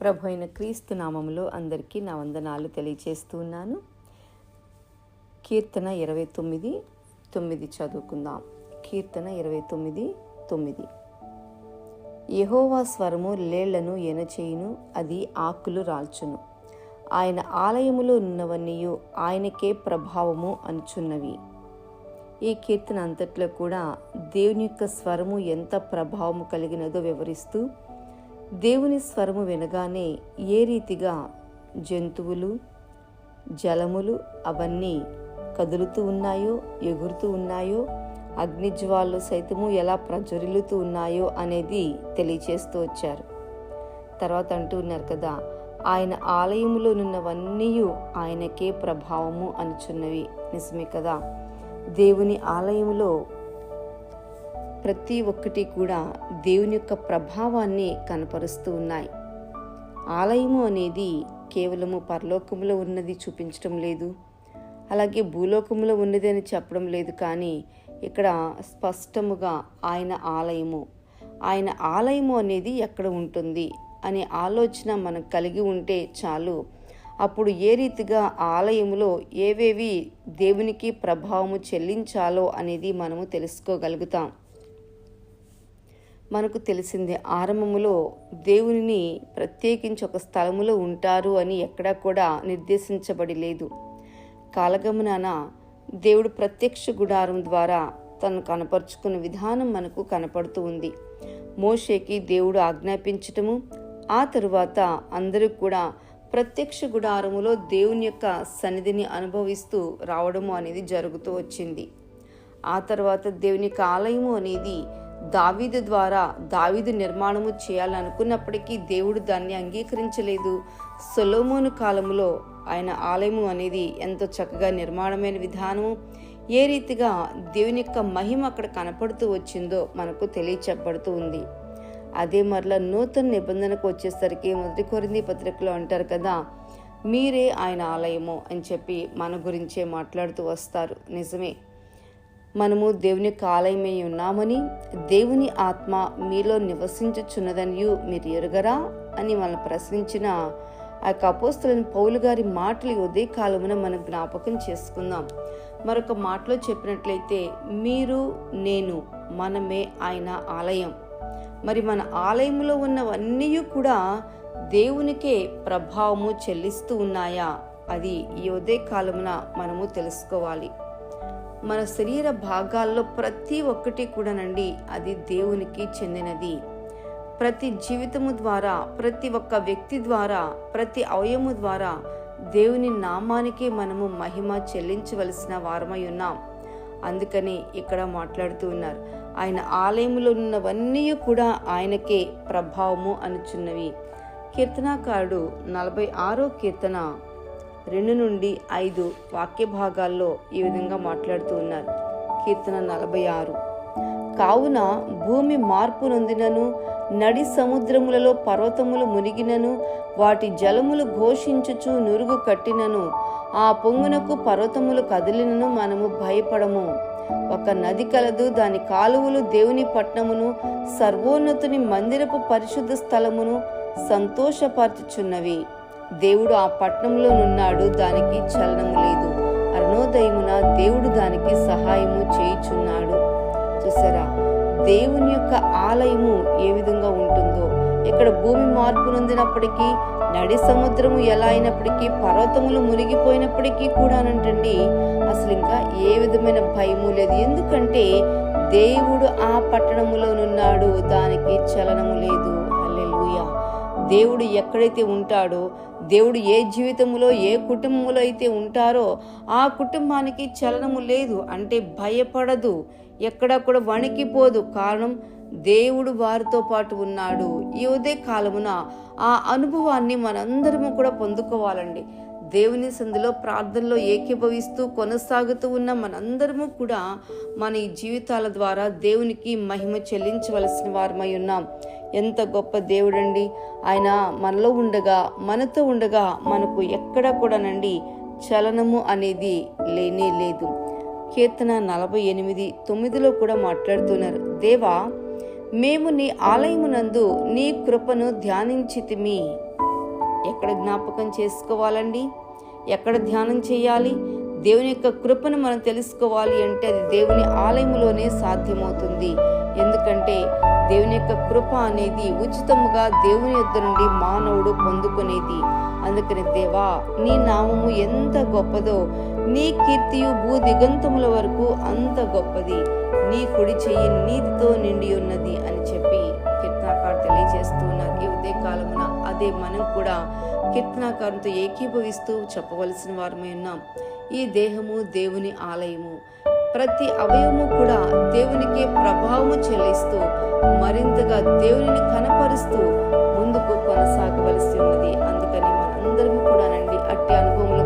ప్రభు అయిన క్రీస్తు నామములో అందరికీ నా వందనాలు తెలియచేస్తున్నాను. కీర్తన ఇరవై తొమ్మిది తొమ్మిది చదువుకుందాం. కీర్తన ఇరవై తొమ్మిది తొమ్మిది. యహోవా స్వరము లేళ్ళను ఎనచేయును అది ఆకులు రాల్చును. ఆయన ఆలయములో ఉన్నవన్నీయు ఆయనకే ప్రభావము అనుచున్నవి ఈ కీర్తన అంతట్లో కూడా దేవుని యొక్క స్వరము ఎంత ప్రభావము కలిగినదో వివరిస్తూ దేవుని స్వరము వినగానే ఏ రీతిగా జంతువులు జలములు అవన్నీ కదులుతూ ఉన్నాయో ఎగురుతూ ఉన్నాయో అగ్నిజ్వాళ్ళు సైతము ఎలా ప్రజ్వరిల్లుతూ ఉన్నాయో అనేది తెలియచేస్తూ వచ్చారు. తర్వాత అంటూ ఉన్నారు కదా ఆయన ఆలయంలో నున్నవన్నీ ఆయనకే ప్రభావము అనుచున్నవి. నిజమే కదా దేవుని ఆలయంలో ప్రతి ఒక్కటి కూడా దేవుని యొక్క ప్రభావాన్ని కనపరుస్తూ ఉన్నాయి. ఆలయము అనేది కేవలము పరలోకములో ఉన్నది చూపించడం లేదు. అలాగే భూలోకములో ఉన్నది అని చెప్పడం లేదు కానీ ఇక్కడ స్పష్టముగా ఆయన ఆలయము ఆయన ఆలయము అనేది ఎక్కడ ఉంటుంది అనే ఆలోచన మనం కలిగి ఉంటే చాలు. అప్పుడు ఏ రీతిగా ఆలయములో ఏవేవి దేవునికి ప్రభావము చెల్లించాలో అనేది మనము తెలుసుకోగలుగుతాం. మనకు తెలిసిందే. ఆరంభములో దేవునిని ప్రత్యేకించి ఒక స్థలములో ఉంటారు అని ఎక్కడా కూడా నిర్దేశించబడి లేదు కాలగమనాన దేవుడు ప్రత్యక్ష గుడారం ద్వారా తను కనపరుచుకున్న విధానం మనకు కనపడుతూ ఉంది. మోషేకి దేవుడు ఆజ్ఞాపించటము ఆ తరువాత అందరూ కూడా ప్రత్యక్ష గుడారములో దేవుని యొక్క సన్నిధిని అనుభవిస్తూ రావడము అనేది జరుగుతూ వచ్చింది. ఆ తర్వాత దేవుని యొక్క ఆలయము అనేది దావీదు ద్వారా దావీదు నిర్మాణము చేయాలనుకున్నప్పటికీ దేవుడు దాన్ని అంగీకరించలేదు. సొలోమోను కాలంలో ఆయన ఆలయము అనేది ఎంతో చక్కగా నిర్మాణమైన విధానము. ఏ రీతిగా దేవుని యొక్క మహిమ అక్కడ కనపడుతూ వచ్చిందో మనకు తెలియచెప్పబడుతూ ఉంది. అదే మరలా నూతన నిబంధనకు వచ్చేసరికి మొదటి కొరింది పత్రికలో అంటారు కదా మీరే ఆయన ఆలయము అని చెప్పి మన గురించే మాట్లాడుతూ వస్తారు. నిజమే. మనము దేవుని కాలయమై ఉన్నామని దేవుని ఆత్మ మీలో నివసించుచున్నదనియు మీరు ఎరుగరా అని మనం ప్రశ్నించిన ఆ యొక్క అపోస్తులని పౌలు గారి మాటలు ఉదయ కాలమున మనం జ్ఞాపకం చేసుకుందాం. మరొక మాటలో చెప్పినట్లయితే మీరు నేను మనమే ఆయన ఆలయం. మరి మన ఆలయంలో ఉన్నవన్నీ కూడా దేవునికే ప్రభావము చెల్లిస్తూ ఉన్నాయా? అది ఈ ఉదయ కాలమున మనము తెలుసుకోవాలి. మన శరీర భాగాల్లో ప్రతి ఒక్కటి కూడానండి అది దేవునికి చెందినది. ప్రతి జీవితము ద్వారా ప్రతి ఒక్క వ్యక్తి ద్వారా ప్రతి అవయము ద్వారా దేవుని నామానికి మనము మహిమ చెల్లించవలసిన వారమై ఉన్నాం. అందుకని ఇక్కడ మాట్లాడుతూ ఉన్నారు. ఆయన ఆలయంలో ఉన్నవన్నీ కూడా ఆయనకే ప్రభావము అనుచున్నవి. కీర్తనాకారుడు నలభై ఆరో కీర్తన రెండు నుండి ఐదు వాక్య భాగాల్లో ఈ విధంగా మాట్లాడుతూ ఉన్నారు. కీర్తన నలభై ఆరు. కావున భూమి మార్పు నొందినను నడి సముద్రములలో పర్వతములు మునిగినను వాటి జలములు ఘోషించుచు నురుగు కట్టినను ఆ పొంగునకు పర్వతములు కదిలినను మనము భయపడము. ఒక నది కలదు దాని కాలువలు దేవుని పట్నమును సర్వోన్నతుని మందిరపు పరిశుద్ధ స్థలమును సంతోషపరచుచున్నవి. దేవుడు ఆ పట్టణంలోనున్నాడు దానికి చలనము లేదు. అరుణోదయమున దేవుడు దానికి సహాయము చేయుచున్నాడు. చూసారా? దేవుని యొక్క ఆలయము ఏ విధంగా ఉంటుందో? ఇక్కడ భూమి మార్పు నొందినప్పటికీ నడి సముద్రము ఎలా అయినప్పటికీ పర్వతములు మునిగిపోయినప్పటికీ కూడానంటండి అసలు ఇంకా ఏ విధమైన భయము లేదు. ఎందుకంటే దేవుడు ఆ పట్టణములోనున్నాడు దానికి చలనము లేదు. అల్లెలుయా దేవుడు ఎక్కడైతే ఉంటాడో దేవుడు ఏ జీవితంలో ఏ కుటుంబంలో అయితే ఉంటారో ఆ కుటుంబానికి చలనము లేదు. అంటే భయపడదు. ఎక్కడా కూడా వణికిపోదు. కారణం దేవుడు వారితో పాటు ఉన్నాడు. ఈ ఉదయ కాలమున ఆ అనుభవాన్ని మనందరము కూడా పొందుకోవాలండి. దేవుని సందులో ప్రార్థనలో ఏకీభవిస్తూ కొనసాగుతూ ఉన్న మనందరము కూడా మన ఈ జీవితాల ద్వారా దేవునికి మహిమ చెల్లించవలసిన వారమై ఉన్నాం. ఎంత గొప్ప దేవుడండి. ఆయన మనలో ఉండగా మనతో ఉండగా మనకు ఎక్కడ కూడానండి చలనము అనేది లేనే లేదు. కీర్తన నలభై ఎనిమిది తొమ్మిదిలో కూడా మాట్లాడుతున్నారు. దేవా మేము నీ ఆలయమునందు నీ కృపను ధ్యానించితిమి. ఎక్కడ జ్ఞాపకం చేసుకోవాలండి? ఎక్కడ ధ్యానం చేయాలి? దేవుని యొక్క కృపను మనం తెలుసుకోవాలి అంటే అది దేవుని ఆలయంలోనే సాధ్యమవుతుంది. ఎందుకంటే దేవుని యొక్క కృప అనేది ఉచితముగా దేవుని యొద్ద నుండి మానవుడు పొందుకునేది. అందుకని దేవా నీ నామము ఎంత గొప్పదో నీ కీర్తియు భూ దిగంతముల వరకు అంత గొప్పది. నీ కుడి చెయ్యి నీతితో నిండి ఉన్నది అని చెప్పి కీర్తనాకారు తెలియజేస్తూ ఉన్నారు. ఈ ఉదయ కాలమున అదే మనం కూడా కీర్తనాకారుతో ఏకీభవిస్తూ చెప్పవలసిన వారమై ఉన్నాం. ఈ దేహము దేవుని ఆలయము. ప్రతి అవయవము కూడా దేవునికి ప్రభావము చెల్లిస్తూ మరింతగా దేవుని కనపరుస్తూ ముందుకు కొనసాగవలసి ఉన్నది. అందుకని మనందరం కూడా నండి అట్టి అనుభవంలో